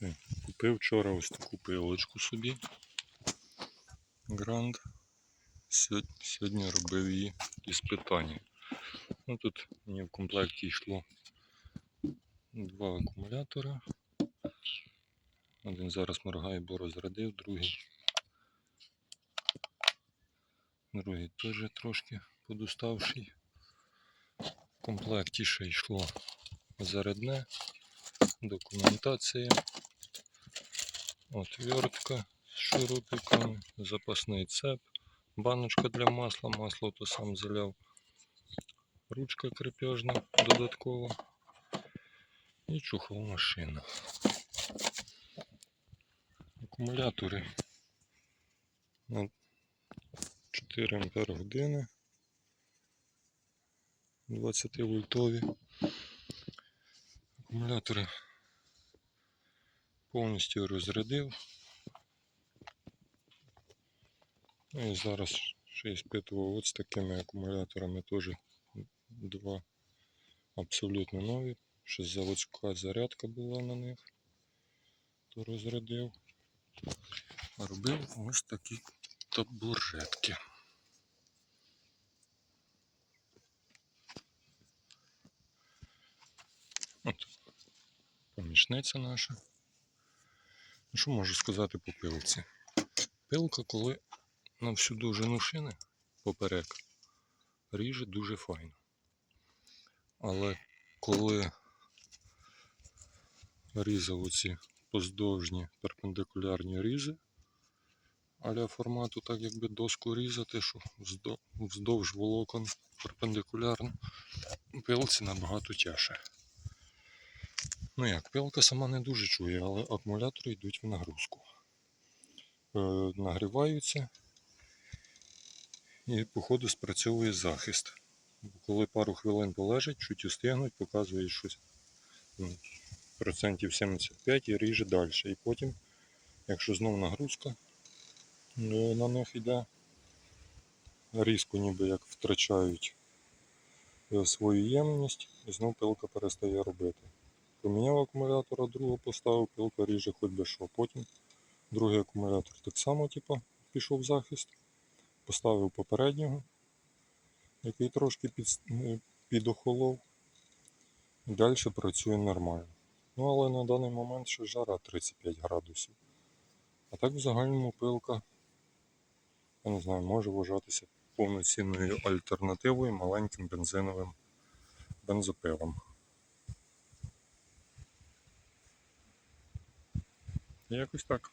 Так, Купив вчора ось таку пилочку собі. Гранд. Сьогодні, робив її іспитання. Ну, тут мені в комплекті йшло два акумулятора. Один зараз моргає, бо розрядив, другий. Другий теж трошки подуставший. В комплекті ще йшло зарядне, документація, отвертка з шурупиком, запасний цеп, баночка для масла, масло то сам заляв, ручка крепежна додаткова. І чухова машина. Акумулятори. На 4 ампер години. 20 вольтові. Акумулятори повністю розрядив. Ну і зараз ще іспитував от з такими акумуляторами теж два абсолютно нові. Ще заводська зарядка була на них. То розрядив. Робив ось такі табуретки. От помічниця наша. Що можу сказати по пилці? Пилка, коли на всю довжину шини поперек, ріже дуже файно. Але коли різав оці поздовжні перпендикулярні різи, аля формату, так якби доску різати, що вздовж волокон перпендикулярно, пилці набагато тяжче. Ну як, пилка сама не дуже чує, але акумулятори йдуть в нагрузку. Е, нагріваються і, походу, спрацьовує захист. Коли пару хвилин полежать, чуть устигнуть, показує щось ну, процентів 75 і ріже далі. І потім, якщо знов нагрузка е, на них йде, різко ніби як втрачають е, свою ємність, і знов пилка перестає робити. Поміняв акумулятора, другого поставив, пилка ріже хоч би що. Потім другий акумулятор так само типу, пішов в захист. Поставив попереднього, який трошки під, е, підохолов. Далі працює нормально. Ну, але на даний момент ще жара 35 градусів. А так в загальному пилка, я не знаю, може вважатися повноцінною альтернативою маленьким бензиновим бензопилам. Якось так.